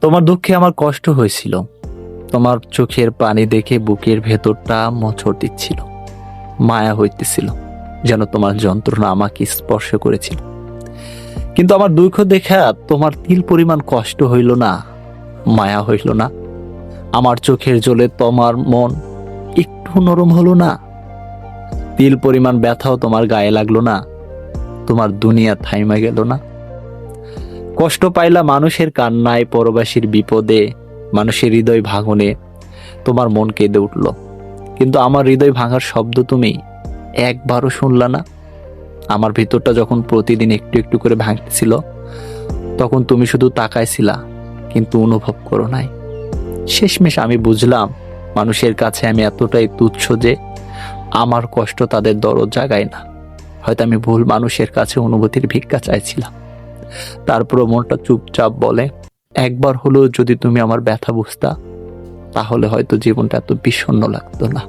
তোমার দুঃখে আমার কষ্ট হয়েছিল। তোমার চোখের পানি দেখে বুকের ভেতরটা মোচড় দিচ্ছিল। মায়া হইতেছিল, যেন তোমার যন্ত্রণা আমাকে স্পর্শ করেছিল। কিন্তু আমার দুঃখ দেখা তোমার তিল পরিমাণ কষ্ট হইল না, মায়া হইল না। আমার চোখের জলে তোমার মন একটু নরম হলো না। তিল পরিমাণ ব্যথাও তোমার গায়ে লাগল না। তোমার দুনিয়া থাইমা গেল না। কষ্ট পাইলা মানুষের কান্নায় পরবাসীর বিপদে মানুষের হৃদয় ভাঙনে তোমার মন কেঁদে উঠল। কিন্তু আমার হৃদয় ভাঙার শব্দ তুমি একবারও শুনলা না। আমার ভিতরটা যখন প্রতিদিন একটু একটু করে ভাঙতেছিল, তখন তুমি শুধু তাকাইছিলা, কিন্তু অনুভব করো নাই। শেষমেশ আমি বুঝলাম, মানুষের কাছে আমি এতটাই তুচ্ছ যে আমার কষ্ট তাদের দরদ জাগায় না। হয়তো আমি ভুল মানুষের কাছে অনুভূতির ভিক্ষা চাইছিলাম। তারপরও মনটা চুপচাপ বলে, একবার হলেও যদি তুমি আমার ব্যথা বুঝতা, তাহলে হয়তো জীবনটা এত বিষণ্ণ লাগতো না।